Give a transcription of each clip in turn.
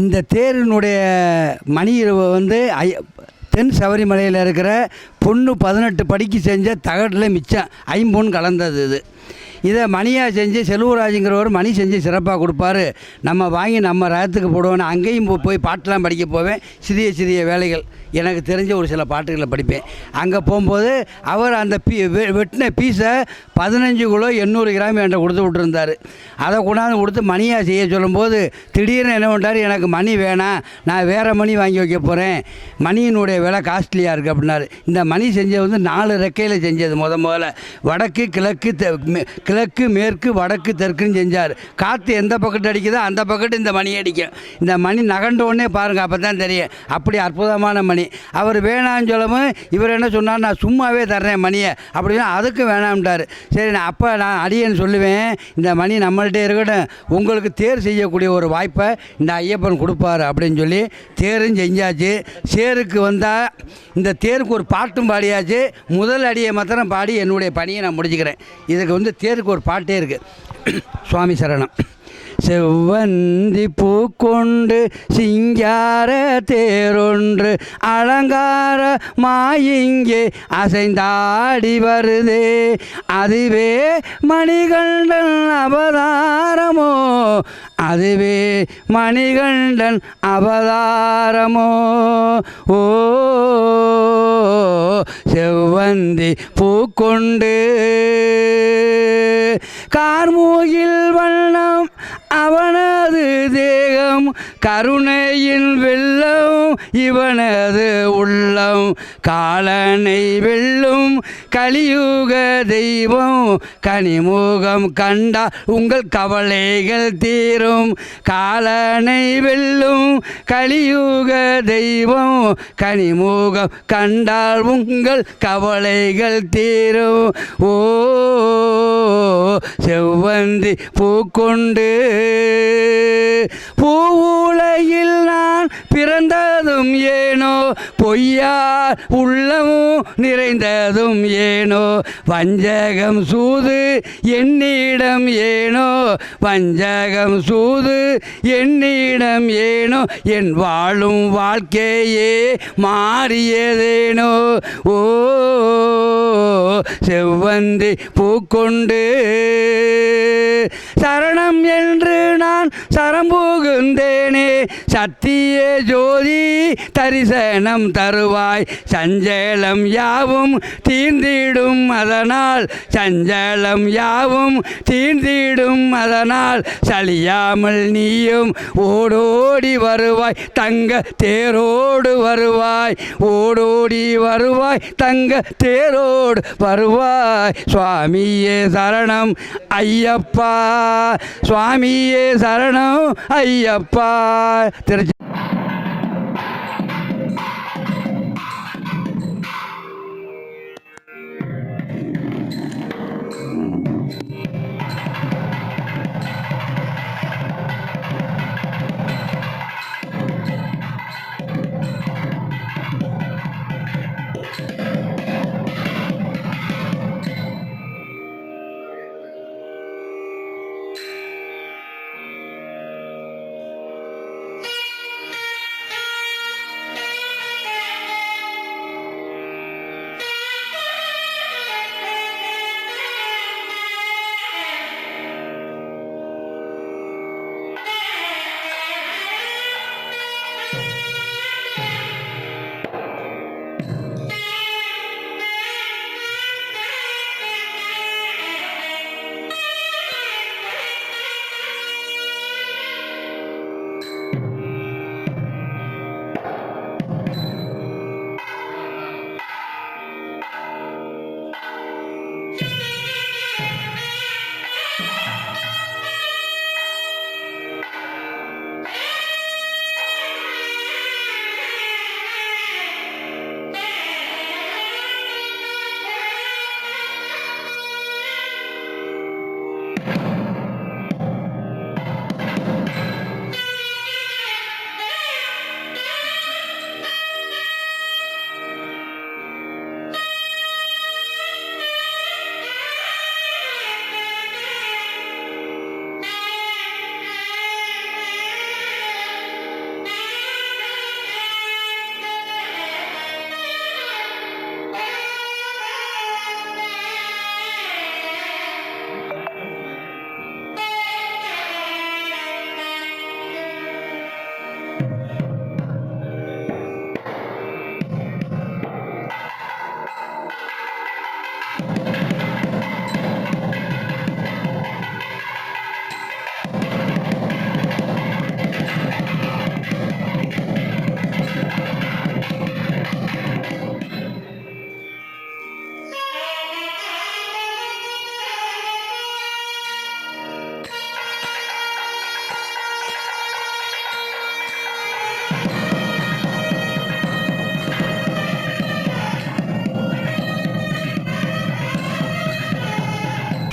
இந்த தேரினுடைய மணி வந்து ஐ தென் சபரிமலையில் இருக்கிற பொண்ணு பதினெட்டு படிக்கு செஞ்ச தகட்டில் மிச்சம் ஐம்பொன் கலந்தது இது. இதை மணியாக செஞ்சு செல்வராஜுங்கிறவர் மணி செஞ்சு சிறப்பாக கொடுப்பாரு. நம்ம வாங்கி நம்ம ரகத்துக்கு போடுவோன்னு அங்கேயும் போ- போய் பாட்டெலாம் படிக்க போவேன். சிறிய சிறிய வேலைகள். எனக்கு தெரிஞ்ச ஒரு சில பாட்டுகளை படிப்பேன். அங்கே போகும்போது அவர் அந்த பீ வெ- வெட்டின பீஸை பதினஞ்சு கிலோ எண்ணூறு கிராம் என்கிட்ட கொடுத்து விட்டுருந்தார். அதை கொண்டாந்து கொடுத்து மணியாக செய்ய சொல்லும்போது திடீர்னு என்ன பண்ணிட்டாரு? எனக்கு மணி வேணாம். நான் வேறு மணி வாங்கி வைக்க போகிறேன் மணியினுடைய விலை காஸ்ட்லியாக இருக்குது அப்படின்னாரு. இந்த மணி செஞ்சது வந்து நாலு ரெக்கையில் செஞ்சது முத முதல்ல. வடக்கு கிழக்கு கிழக்கு மேற்கு வடக்கு தெற்குன்னு செஞ்சார். காற்று எந்த பக்கத்து அடிக்குதோ அந்த பக்கத்து இந்த மணி அடிக்கும். இந்த மணி நகண்டோடனே பாருங்கள் அப்போ தான் தெரியும். அப்படி அற்புதமான மணி. அவர் வேணாம்னு சொல்லவும் இவர் என்ன சொன்னார்? நான் சும்மாவே தர்றேன் மணியை. அப்படின்னா அதுக்கு வேணாம்ட்டார். சரி நான் அப்போ நான் அடியேன்னு சொல்லுவேன். இந்த மணி நம்மள்கிட்ட இருக்கட்டும். உங்களுக்கு தேர் செய்யக்கூடிய ஒரு வாய்ப்பை இந்த ஐயப்பன் கொடுப்பாரு அப்படின்னு சொல்லி தேரும் செஞ்சாச்சு. சேருக்கு வந்தால் இந்த தேருக்கு ஒரு பாட்டும் பாடியாச்சு. முதல் அடியை மாத்திரம் பாடி என்னுடைய பணியை நான் முடிச்சுக்கிறேன். இதுக்கு வந்து தேர் பேருக்கு ஒரு பாட்டே இருக்குது சுவாமி சரணம். செவ்வந்தி பூ கொண்டு சிங்கார தேரொன்று அலங்கார மாயிங்கே அசைந்தாடி வருதே. அதுவே மணிகண்டன் அவதாரமோ? அதுவே மணிகண்டன் அவதாரமோ? ஓ செவ்வந்தி பூ கொண்டு கார்மூகில் வண்ணம் அவனது தேகம் கருணையின் வெள்ளம் இவனது உள்ளம் காலனை வெல்லும். கலியுக தெய்வம் கனிமுகம் கண்டா உங்கள் கவலைகள் தீரும். காலனை வெல்லும் கலியுக தெய்வம் கனிமுகம் கண்டால் உங்கள் கவலைகள் தீரும். ஓ செவ்வந்தி பூக்கொண்டு பூவுலையில் நான் நிறைந்ததும் ஏனோ? பொய்யா உள்ளமும் நிறைந்ததும் ஏனோ? வஞ்சகம் சூது என்னிடம் ஏனோ? வஞ்சகம் சூது என்னிடம் ஏனோ? என் வாழும் வாழ்க்கையே மாறியதேனோ? ஓ செவ்வந்தி பூக்கொண்டு சரணம் என்று நான் சரம் புகுந்தேனே சத்திய ஜோதி தரிசனம் தருவாய். சஞ்சலம் யாவும் தீர்ந்திடும் அதனால். சஞ்சலம் யாவும் தீர்ந்திடும் அதனால். சலியாமல் நீயும் ஓடோடி வருவாய். தங்க தேரோடு வருவாய். ஓடோடி வருவாய். தங்க தேரோடு வருவாய். சுவாமியே சரணம். ஐயப்பா. சுவாமியே சரணம் ஐயப்பா. திருச்சி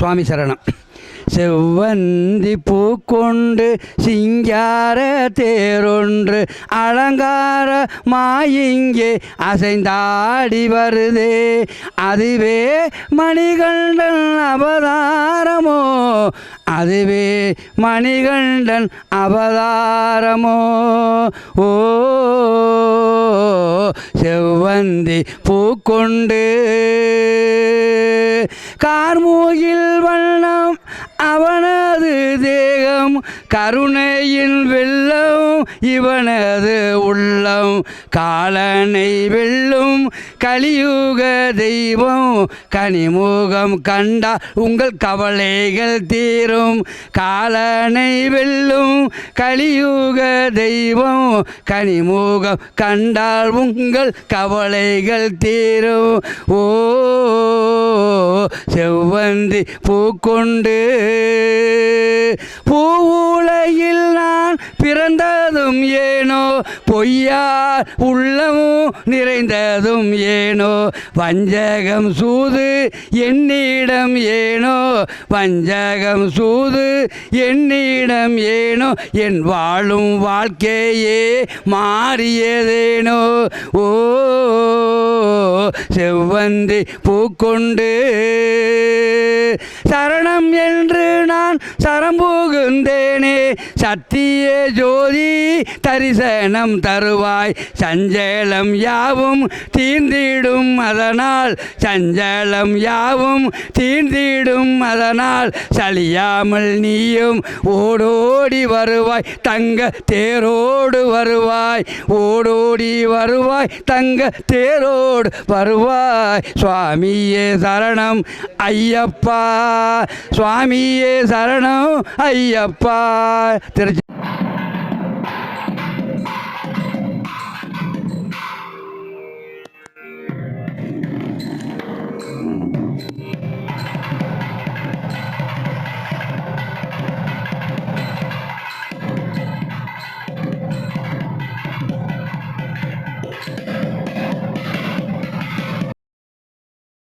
சுவாமி சரணம். செவ்வந்தி பூக்கொண்டு சிங்கார தேரொன்று அலங்கார மாயிங்கே அசைந்தாடி வருதே. அதுவே மணிகண்டன் அவதாரமோ? அதுவே மணிகண்டன் அவதாரமோ? ஓ செவ்வந்தி பூக்கொண்டு கார்மூகில் வண்ணம் அவனது தேகம் கருணையின் வெள்ளம் இவனது உள்ளம் காலனை வெல்லும். கலியுக தெய்வம் கனிமுகம் கண்டா உங்கள் கவலைகள் தீரும். காலனை வெல்லும் கலியுக தெய்வம் கனிமுகம் கண்டால் உங்கள் கவலைகள் தீரும். ஓ செவ்வந்தி பூக்கொண்டு பூவுலையில் நான் பிறந்ததும் ஏனோ பொய்யார் உள்ளமும் நிறைந்ததும் ஏனோ வஞ்சகம் சூது என்னிடம் ஏனோ வஞ்சகம் சூது என்னிடம் ஏனோ என் வாழும் வாழ்க்கையே மாறியதேனோ? ஓ செவ்வந்தி பூக்கொண்டு சரணம் என்று நான் சரம் புகுந்தேனே சத்திய ஜோதி தரிசனம் தருவாய். சஞ்சலம் யாவும் தீர்ந்திடும் அதனால். சஞ்சலம் யாவும் தீர்ந்திடும் அதனால். சலியாமல் நீயும் ஓடோடி வருவாய். தங்க தேரோடு வருவாய். ஓடோடி வருவாய். தங்க தேரோடு வருவாய். சுவாமியே சரணம் ஐயப்பா. சுவாமியே சரணம் ஐயப்பா. திருச்சி